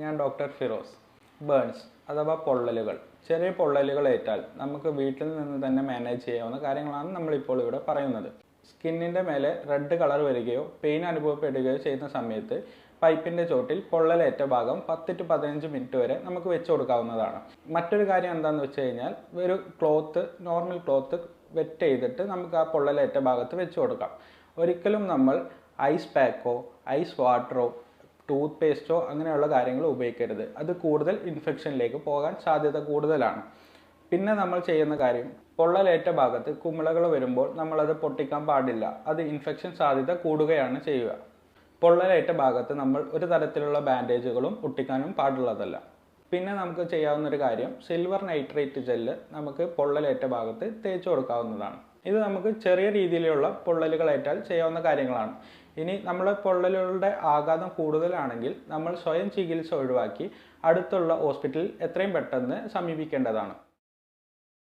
ഞാൻ doctor Firoz. Burns അഥവാ പൊള്ളലുകൾ. ചെറിയ പൊള്ളലുകൾ ഏറ്റാൽ നമുക്ക് വീട്ടിൽ നിന്ന് തന്നെ മാനേജ് ചെയ്യാവുന്ന കാര്യങ്ങളാണ് നമ്മളിപ്പോൾ ഇവിടെ പറയുന്നത്. സ്കിന്നിന്റെ മേലെ റെഡ് കളർ വരികയോ പെയിൻ അനുഭവപ്പെടുകയോ ചെയ്യുന്ന സമയത്ത് പൈപ്പിന്റെ ചോട്ടിൽ പൊള്ളലേറ്റ ഭാഗം പത്ത് ടു പതിനഞ്ച് മിനിറ്റ് വരെ നമുക്ക് വെച്ച് കൊടുക്കാവുന്നതാണ്. മറ്റൊരു കാര്യം എന്താണെന്ന് വെച്ച് കഴിഞ്ഞാൽ ഒരു ക്ലോത്ത് നോർമൽ ക്ലോത്ത് വെറ്റ് ചെയ്തിട്ട് നമുക്ക് ആ പൊള്ളലേറ്റ ഭാഗത്ത് വെച്ച് കൊടുക്കാം. ഒരിക്കലും നമ്മൾ ഐസ് പാക്കോ ഐസ് വാട്ടറോ ടൂത്ത് പേസ്റ്റോ അങ്ങനെയുള്ള കാര്യങ്ങൾ ഉപയോഗിക്കരുത്. അത് കൂടുതൽ ഇൻഫെക്ഷനിലേക്ക് പോകാൻ സാധ്യത കൂടുതലാണ്. പിന്നെ നമ്മൾ ചെയ്യുന്ന കാര്യം പൊള്ളലേറ്റ ഭാഗത്ത് കുമിളകൾ വരുമ്പോൾ നമ്മളത് പൊട്ടിക്കാൻ പാടില്ല. അത് ഇൻഫെക്ഷൻ സാധ്യത കൂടുകയാണ് ചെയ്യുക. പൊള്ളലേറ്റ ഭാഗത്ത് നമ്മൾ ഒരു തരത്തിലുള്ള ബാൻഡേജുകളും ഒട്ടിക്കാനും പാടുള്ളതല്ല. പിന്നെ നമുക്ക് ചെയ്യാവുന്ന ഒരു കാര്യം സിൽവർ നൈട്രേറ്റ് ജെല്ല് നമുക്ക് പൊള്ളലേറ്റ ഭാഗത്ത് തേച്ച് കൊടുക്കാവുന്നതാണ്. ഇത് നമുക്ക് ചെറിയ രീതിയിലുള്ള പൊള്ളലുകളേറ്റാൽ ചെയ്യാവുന്ന കാര്യങ്ങളാണ്. ഇനി നമ്മൾ പൊള്ളലുകളുടെ ആഘാതം കൂടുതലാണെങ്കിൽ നമ്മൾ സ്വയം ചികിത്സ ഒഴിവാക്കി അടുത്തുള്ള ഹോസ്പിറ്റലിൽ എത്രയും പെട്ടെന്ന് സമീപിക്കേണ്ടതാണ്.